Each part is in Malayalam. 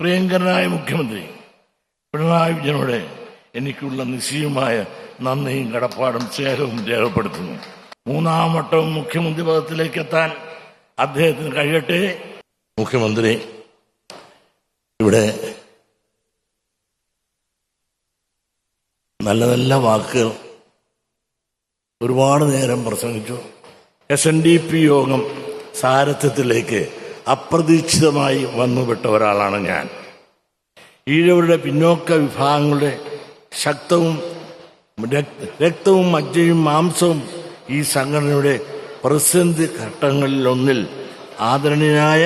പ്രിയങ്കരനായ മുഖ്യമന്ത്രി പിണറായി വിജയനോട് എനിക്കുള്ള നിശ്ചയമായ നന്ദിയും കടപ്പാടും സ്നേഹവും രേഖപ്പെടുത്തുന്നു. മൂന്നാം വട്ടവും മുഖ്യമന്ത്രി പദത്തിലേക്ക് എത്താൻ അദ്ദേഹത്തിന് കഴിയട്ടെ? മുഖ്യമന്ത്രി ഇവിടെ നല്ല നല്ല വാക്കുകൾ ഒരുപാട് നേരം പ്രസംഗിച്ചു. എസ് എൻ ഡി പി യോഗം സാരഥ്യത്തിലേക്ക് അപ്രതീക്ഷിതമായി വന്നുപെട്ട ഒരാളാണ് ഞാൻ. ഈഴവരുടെ പിന്നോക്ക വിഭാഗങ്ങളുടെ ശക്തവും രക്തവും മജ്ജയും മാംസവും ഈ സംഘടനയുടെ പ്രതിസന്ധി ഘട്ടങ്ങളിലൊന്നിൽ ആദരണീയനായ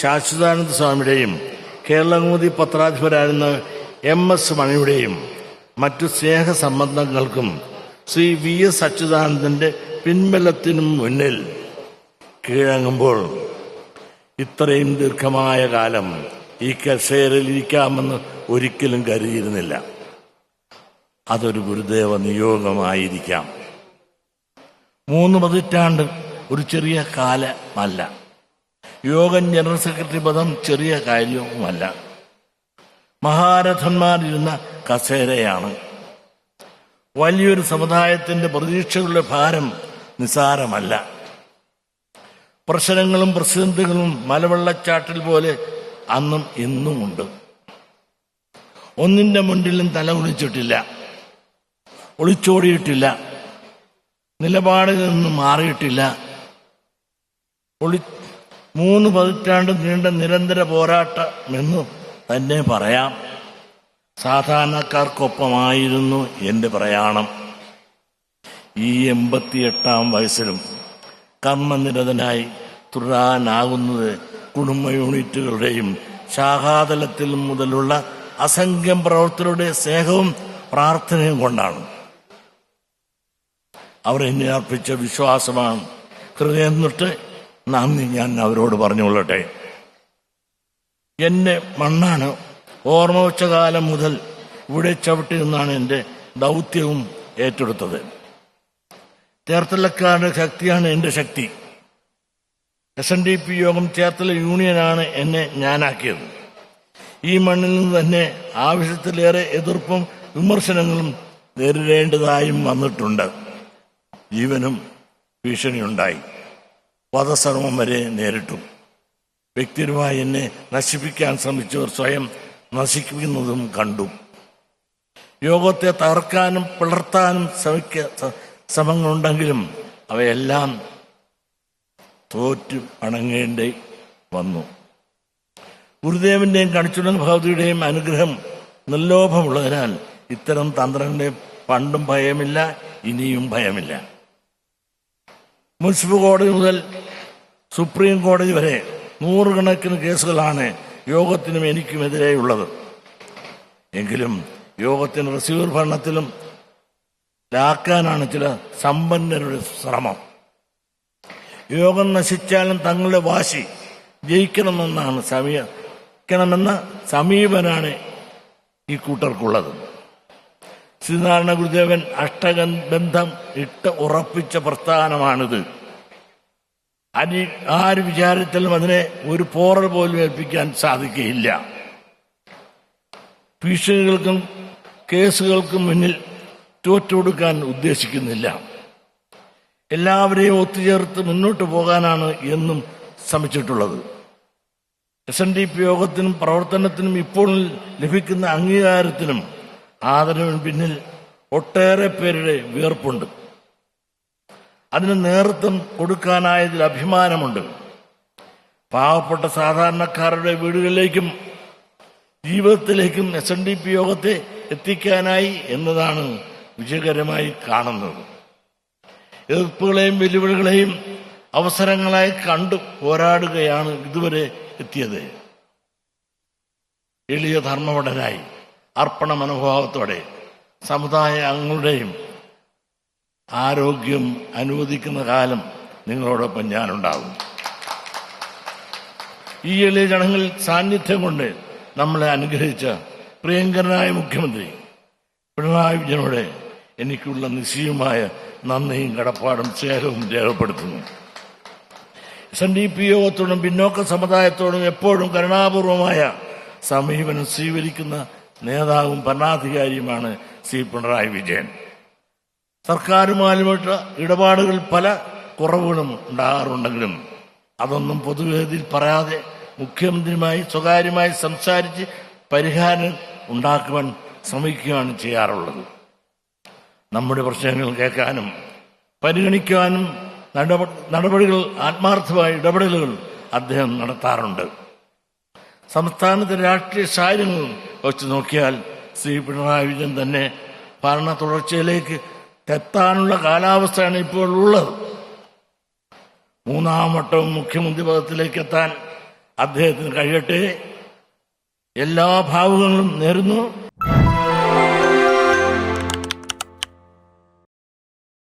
ശാശ്വതാനന്ദ സ്വാമിയുടെയും കേരളമോദി പത്രാധിപരായിരുന്ന എം എസ് മണിയുടെയും മറ്റു സ്നേഹ സംബന്ധങ്ങൾക്കും ശ്രീ വി എസ് അച്യുതാനന്ദന്റെ പിൻബലത്തിനും മുന്നിൽ കീഴടങ്ങുമ്പോൾ ഇത്രയും ദീർഘമായ കാലം ഈ കസേരയിൽ ഇരിക്കാമെന്ന് ഒരിക്കലും കരുതിയിരുന്നില്ല. അതൊരു ഗുരുദേവ നിയോഗമായിരിക്കാം. മൂന്ന് പതിറ്റാണ്ട് ഒരു ചെറിയ കാലമല്ല. യോഗം ജനറൽ സെക്രട്ടറി പദം ചെറിയ കാര്യവുമല്ല. മഹാരഥന്മാരിരുന്ന കസേരയാണ്. വലിയൊരു സമുദായത്തിന്റെ പ്രതീക്ഷകളുടെ ഭാരം നിസാരമല്ല. പ്രശ്നങ്ങളും പ്രതിസന്ധികളും മലവെള്ളച്ചാട്ടിൽ പോലെ അന്നും ഇന്നുമുണ്ട്. ഒന്നിന്റെ മുന്നിലും തല ഒളിച്ചിട്ടില്ല ഒളിച്ചോടിയിട്ടില്ല. നിലപാടിൽ നിന്ന് മാറിയിട്ടില്ല. ഒളി മൂന്ന് പതിറ്റാണ്ട് നീണ്ട നിരന്തര പോരാട്ടമെന്ന് തന്നെ പറയാം. സാധാരണക്കാർക്കൊപ്പമായിരുന്നു എന്റെ പ്രയാണം. ഈ എൺപത്തിയെട്ടാം വയസ്സിലും കർമ്മനിരതനായി തുടരാനാകുന്നത് കുടുംബ യൂണിറ്റുകളുടെയും ശാഖാതലത്തിൽ മുതലുള്ള അസംഖ്യം പ്രവർത്തകരുടെ സ്നേഹവും പ്രാർത്ഥനയും കൊണ്ടാണ്. അവർ എന്നെ അർപ്പിച്ച വിശ്വാസമാണ്. ഹൃദയം തൊട്ട് നന്ദി ഞാൻ അവരോട് പറഞ്ഞുകൊള്ളട്ടെ. എന്റെ മണ്ണാണ് ഓർമ്മ വെച്ച കാലം മുതൽ ഇവിടെ ചവിട്ടി നിന്നാണ് എന്റെ ദൗത്യവും ഏറ്റെടുത്തത്. ചേർത്തലക്കാരുടെ ശക്തിയാണ് എന്റെ ശക്തി. എസ് എൻ ഡി പി യോഗം ചേർത്തല യൂണിയനാണ് എന്നെ ഞാനാക്കിയത്. ഈ മണ്ണിൽ നിന്ന് തന്നെ ആവശ്യത്തിലേറെ എതിർപ്പും വിമർശനങ്ങളും നേരിടേണ്ടതായും വന്നിട്ടുണ്ട്. ജീവനും ഭീഷണിയുണ്ടായി. വധശ്രമം വരെ നേരിട്ടു. വ്യക്തിപരമായി എന്നെ നശിപ്പിക്കാൻ ശ്രമിച്ചവർ സ്വയം നശിക്കുന്നതും കണ്ടു. യോഗത്തെ തകർക്കാനും പിളർത്താനും ശ്രമിക്ക ശ്രമങ്ങളുണ്ടെങ്കിലും അവയെല്ലാം തോറ്റു അണങ്ങേണ്ടി വന്നു. ഗുരുദേവന്റെയും കണിച്ചുടൻ ഭഗവതിയുടെയും അനുഗ്രഹം നിർലോഭമുള്ളതിനാൽ ഇത്തരം തന്ത്രങ്ങളെ പണ്ടും ഭയമില്ല ഇനിയും ഭയമില്ല. മുനിസിപ്പൽ കോടതി മുതൽ സുപ്രീം കോടതി വരെ നൂറുകണക്കിന് കേസുകളാണ് യോഗത്തിനും എനിക്കുമെതിരെയുള്ളത്. എങ്കിലും യോഗത്തിന് റിസീവർ ഭരണത്തിലും ലാക്കാനാണ് ചില സമ്പന്നരുടെ ശ്രമം. യോഗം നശിച്ചാലും തങ്ങളുടെ വാശി ജയിക്കണമെന്നാണ് സമീപിക്കണമെന്ന സമീപനാണ് ഈ കൂട്ടർക്കുള്ളത്. ശ്രീനാരായണ ഗുരുദേവൻ അഷ്ടകൻ ബന്ധം ഇട്ട് ഉറപ്പിച്ച പ്രസ്ഥാനമാണിത്. അനി ആര് വിചാരത്തിലും അതിനെ ഒരു പോറൽ പോലും ഏൽപ്പിക്കാൻ സാധിക്കുകയില്ല. ഭീഷണികൾക്കും കേസുകൾക്കും മുന്നിൽ തോറ്റുകൊടുക്കാൻ ഉദ്ദേശിക്കുന്നില്ല. എല്ലാവരെയും ഒത്തുചേർത്ത് മുന്നോട്ട് പോകാനാണ് എന്നും ശ്രമിച്ചിട്ടുള്ളത്. എസ് എൻ ഡി പി യോഗത്തിനും പ്രവർത്തനത്തിനും ഇപ്പോൾ ലഭിക്കുന്ന അംഗീകാരത്തിനും ആദരവിന് പിന്നിൽ ഒട്ടേറെ പേരുടെ വിയർപ്പുണ്ട് അതിന് നേതൃത്വം കൊടുക്കാനായതിൽ അഭിമാനമുണ്ട്. പാവപ്പെട്ട സാധാരണക്കാരുടെ വീടുകളിലേക്കും ജീവിതത്തിലേക്കും എസ് എൻ ഡി പി യോഗത്തെ എത്തിക്കാനായി എന്നതാണ് വിജയകരമായി കാണുന്നത്. എതിർപ്പുകളെയും വെല്ലുവിളികളെയും അവസരങ്ങളായി കണ്ടു പോരാടുകയാണ് ഇതുവരെ എത്തിയത്. എളിയ ധർമ്മവടനായി അർപ്പണ മനോഭാവത്തോടെ സമുദായ അംഗങ്ങളുടെയും ആരോഗ്യം അനുവദിക്കുന്ന കാലം നിങ്ങളോടൊപ്പം ഞാനുണ്ടാകും. ഈ എളിയ ജനങ്ങളിൽ സാന്നിധ്യം കൊണ്ട് നമ്മളെ അനുഗ്രഹിച്ച പ്രിയങ്കരനായ മുഖ്യമന്ത്രി പിണറായി വിജയനോട് എനിക്കുള്ള നിശ്ചയമായ നന്ദിയും കടപ്പാടും സ്നേഹവും രേഖപ്പെടുത്തുന്നു. എസ് എൻ ഡി പി യോഗത്തോടും പിന്നോക്ക സമുദായത്തോടും എപ്പോഴും കരുണാപൂർവമായ സമീപനം സ്വീകരിക്കുന്ന നേതാവും ഭരണാധികാരിയുമാണ് സി പിണറായി വിജയൻ. സർക്കാരുമായിട്ട് ഇടപാടുകൾ പല കുറവുകളും ഉണ്ടാകാറുണ്ടെങ്കിലും അതൊന്നും പൊതുവേദിയിൽ പറയാതെ മുഖ്യമന്ത്രിയുമായി സ്വകാര്യമായി സംസാരിച്ച് പരിഹാരം ഉണ്ടാക്കുവാൻ ശ്രമിക്കുകയാണ് ചെയ്യാറുള്ളത്. നമ്മുടെ പ്രശ്നങ്ങൾ കേൾക്കാനും പരിഗണിക്കാനും നടപടികൾ ആത്മാർത്ഥമായ ഇടപെടലുകൾ അദ്ദേഹം നടത്താറുണ്ട്. സംസ്ഥാനത്തെ രാഷ്ട്രീയ സാഹചര്യങ്ങൾ വെച്ച് നോക്കിയാൽ ശ്രീ പിണറായി വിജയൻ തന്നെ ഭരണ തുടർച്ചയിലേക്ക് എത്താനുള്ള കാലാവസ്ഥയാണ് ഇപ്പോൾ ഉള്ളത്. മൂന്നാം വട്ടവും മുഖ്യമന്ത്രി പദത്തിലേക്ക് എത്താൻ അദ്ദേഹത്തിന് കഴിയട്ടെ. എല്ലാ ഭാവുകങ്ങളും നേരുന്നു.